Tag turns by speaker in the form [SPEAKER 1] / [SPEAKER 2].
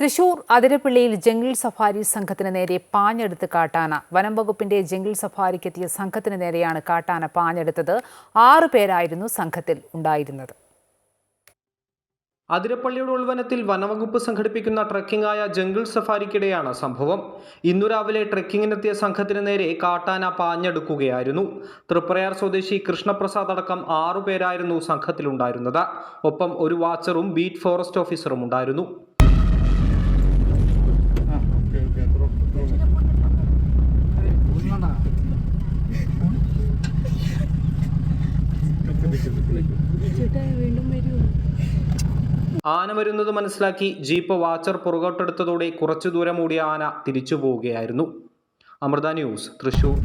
[SPEAKER 1] Thrissur അതിരപ്പള്ളിയിൽ jungle safari സംഘത്തിന് നേരെ പാഞ്ഞെടുത്ത് കാട്ടാന. വനം വകുപ്പിന്റെ ജംഗിൾ സഫാരിക്കെത്തിയ സംഘത്തിന് നേരെയാണ് കാട്ടാന പാഞ്ഞെടുത്തത്. ആറു പേരായിരുന്നു സംഘത്തിൽ ഉണ്ടായിരുന്നത്.
[SPEAKER 2] അതിരപ്പള്ളിയുടെ ഉൾവനത്തിൽ വനവകുപ്പ് സംഘടിപ്പിക്കുന്ന ട്രക്കിംഗ് ആയ ജംഗിൾ സഫാരിക്കിടെയാണ് സംഭവം. ഇന്നു രാവിലെ ട്രക്കിങ്ങിനെത്തിയ സംഘത്തിന് നേരെ കാട്ടാന പാഞ്ഞെടുക്കുകയായിരുന്നു. തൃപ്രയാർ സ്വദേശി കൃഷ്ണപ്രസാദ് അടക്കം ആറു പേരായിരുന്നു സംഘത്തിലുണ്ടായിരുന്നത്. ഒപ്പം ഒരു വാച്ചറും ബീറ്റ് ഫോറസ്റ്റ് ഓഫീസറും ഉണ്ടായിരുന്നു. ആന വരുന്നത് മനസ്സിലാക്കി ജീപ്പ് വാച്ചർ പുറകോട്ടെടുത്തതോടെ കുറച്ചു ദൂരം ഓടിയ ആന തിരിച്ചു പോവുകയായിരുന്നു. അമൃത ന്യൂസ് തൃശൂർ.